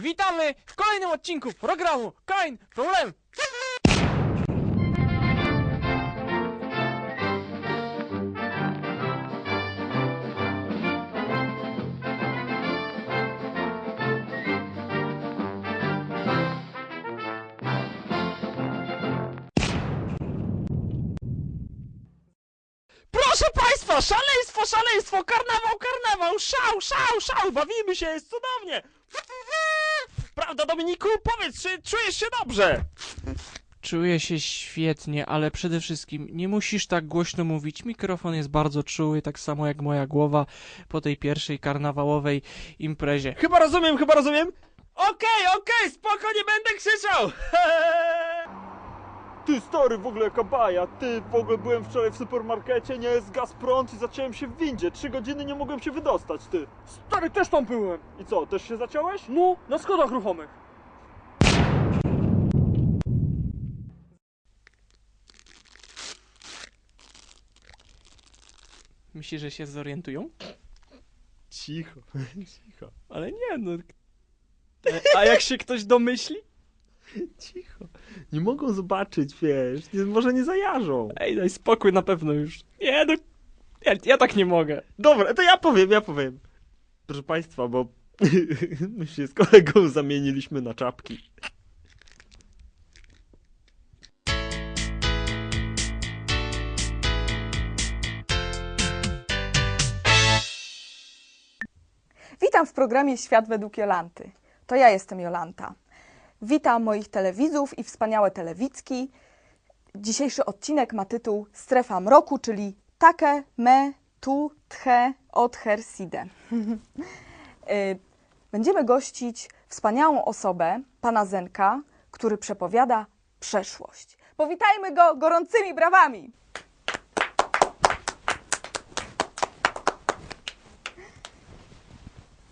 Witamy w kolejnym odcinku programu Kain Problem. Proszę Państwa, szaleństwo, szaleństwo, karnawał, karnawał, szał, szał, szał, bawimy się, jest cudownie. Prawda, Dominiku? Powiedz, czy czujesz się dobrze? Czuję się świetnie, ale przede wszystkim nie musisz tak głośno mówić. Mikrofon jest bardzo czuły, tak samo jak moja głowa po tej pierwszej karnawałowej imprezie. Chyba rozumiem, chyba rozumiem. Okej, okej, spoko, nie będę krzyczał. Ty stary, w ogóle jaka baja, ty w ogóle byłem wczoraj w supermarkecie, nie jest gaz prąd i zacząłem się w windzie, trzy godziny nie mogłem się wydostać, ty. Stary, też tam byłem. I co, też się zaciąłeś? No, na schodach ruchomych. Myślisz, że się zorientują? Cicho, cicho, Ale nie, no. A jak się ktoś domyśli? cicho. Nie mogą zobaczyć, wiesz, nie, może nie zajarzą. Ej, daj spokój na pewno już. Nie, no. Ja, ja tak nie mogę. Dobra, to ja powiem, ja powiem. Proszę państwa, bo my się z kolegą zamieniliśmy na czapki. Witam w programie Świat według Jolanty. To ja jestem Jolanta. Witam moich telewidzów i wspaniałe telewizki. Dzisiejszy odcinek ma tytuł Strefa mroku, czyli Take me tu tche other side. Y, Będziemy gościć wspaniałą osobę, pana Zenka, który przepowiada przeszłość. Powitajmy go gorącymi brawami!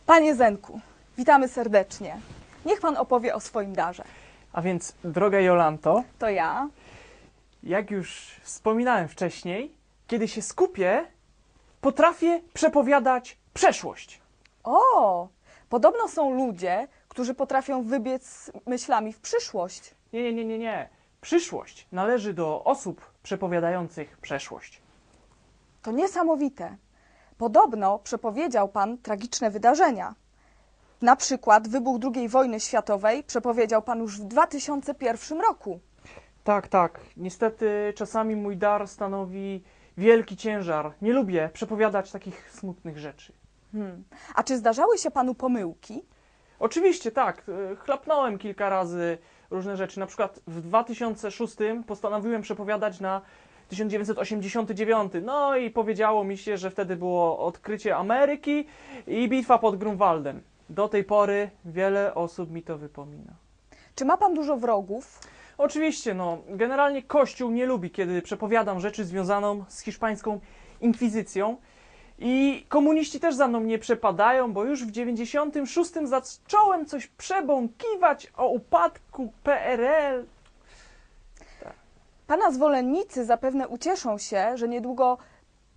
Panie Zenku, witamy serdecznie. Niech pan opowie o swoim darze. A więc, droga Jolanto, To ja. jak już wspominałem wcześniej, kiedy się skupię, potrafię przepowiadać przeszłość. O, podobno są ludzie, którzy potrafią wybiec myślami w przyszłość. Nie, nie, nie, nie, nie. Przyszłość należy do osób przepowiadających przeszłość. To niesamowite. Podobno przepowiedział pan tragiczne wydarzenia. Na przykład wybuch II wojny światowej przepowiedział pan już w 2001 roku. Tak, tak. Niestety czasami mój dar stanowi wielki ciężar. Nie lubię przepowiadać takich smutnych rzeczy. Hmm. A czy zdarzały się panu pomyłki? Oczywiście tak, e, chlapnąłem kilka razy różne rzeczy. Na przykład w 2006 postanowiłem przepowiadać na 1989. No i powiedziało mi się, że wtedy było odkrycie Ameryki i bitwa pod Grunwaldem. Do tej pory wiele osób mi to wypomina. Czy ma pan dużo wrogów? Oczywiście, no, generalnie Kościół nie lubi, kiedy przepowiadam rzeczy związaną z hiszpańską inkwizycją. I komuniści też za mną nie przepadają, bo już w 96 zacząłem coś przebąkiwać o upadku PRL. Pana zwolennicy zapewne ucieszą się, że niedługo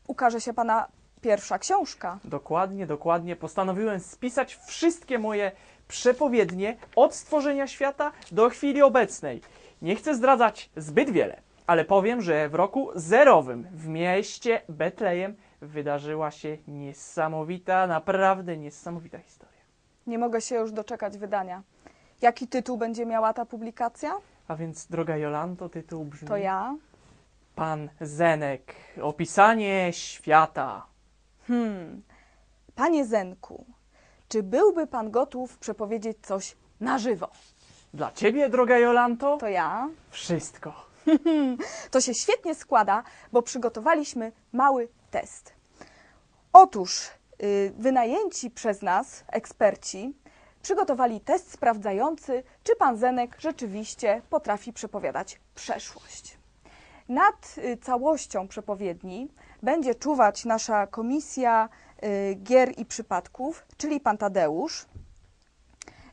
ukaże się pana pierwsza książka. Dokładnie, dokładnie. Postanowiłem spisać wszystkie moje przepowiednie od stworzenia świata do chwili obecnej. Nie chcę zdradzać zbyt wiele, ale powiem, że w roku zerowym w mieście Betlejem wydarzyła się niesamowita, naprawdę niesamowita historia. Nie mogę się już doczekać wydania. Jaki tytuł będzie miała ta publikacja? A więc, droga Jolanto, tytuł brzmi To ja. Pan Zenek. Opisanie świata. Hmm. Panie Zenku, czy byłby pan gotów przepowiedzieć coś na żywo? Dla ciebie, droga Jolanto, To ja. wszystko. To się świetnie składa, bo przygotowaliśmy mały test. Otóż y, wynajęci przez nas eksperci przygotowali test sprawdzający, czy pan Zenek rzeczywiście potrafi przepowiadać przeszłość. Nad y, całością przepowiedni będzie czuwać nasza komisja y, gier i przypadków, czyli pan Tadeusz.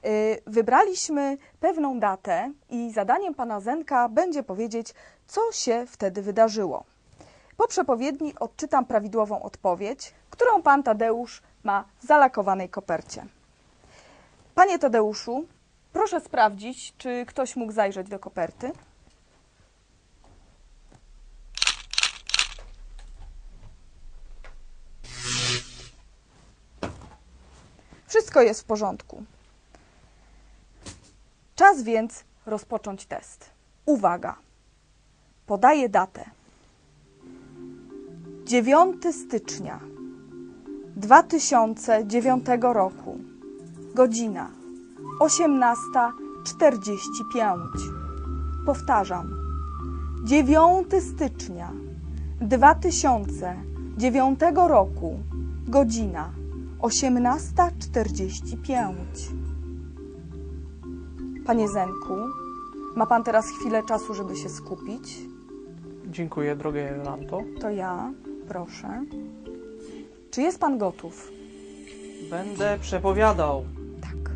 Y, Wybraliśmy pewną datę i zadaniem pana Zenka będzie powiedzieć, co się wtedy wydarzyło. Po przepowiedni odczytam prawidłową odpowiedź, którą pan Tadeusz ma w zalakowanej kopercie. Panie Tadeuszu, proszę sprawdzić, czy ktoś mógł zajrzeć do koperty. Wszystko jest w porządku. Czas więc rozpocząć test. Uwaga! Podaję datę. 9 stycznia 2009 roku. Godzina 18.45. Powtarzam. 9 stycznia 2009 roku. Godzina 18.45. Panie Zenku, ma pan teraz chwilę czasu, żeby się skupić? Dziękuję, droga Jolanto. To ja, proszę. Czy jest pan gotów? Będę przepowiadał. Tak.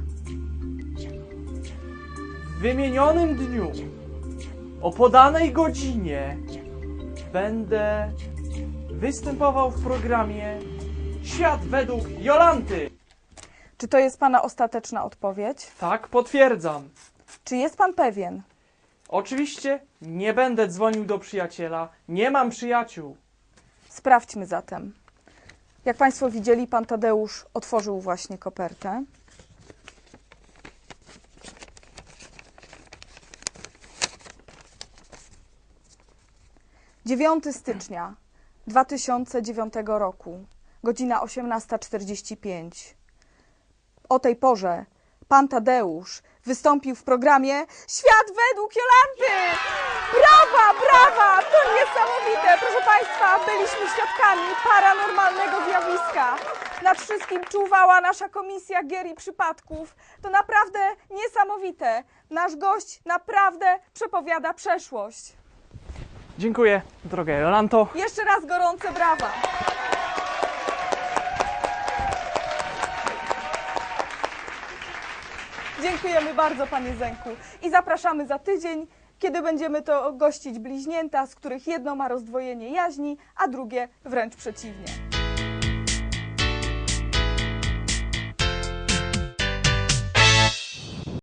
W wymienionym dniu, o podanej godzinie, będę występował w programie Świat według Jolanty. Czy to jest pana ostateczna odpowiedź? Tak, potwierdzam. Czy jest pan pewien? Oczywiście nie będę dzwonił do przyjaciela. Nie mam przyjaciół. Sprawdźmy zatem. Jak Państwo widzieli, pan Tadeusz otworzył właśnie kopertę. Dziewiąty stycznia 2009 roku, godzina 18.45. O tej porze pan Tadeusz wystąpił w programie Świat według Jolanty! Brawa, brawa! To niesamowite! Proszę Państwa, byliśmy świadkami paranormalnego zjawiska. Nad wszystkim czuwała nasza komisja gier i przypadków. To naprawdę niesamowite. Nasz gość naprawdę przepowiada przeszłość. Dziękuję, droga Jolanto. Jeszcze raz gorące brawa. Dziękujemy bardzo, panie Zenku. I zapraszamy za tydzień, kiedy będziemy to gościć bliźnięta, z których jedno ma rozdwojenie jaźni, a drugie wręcz przeciwnie.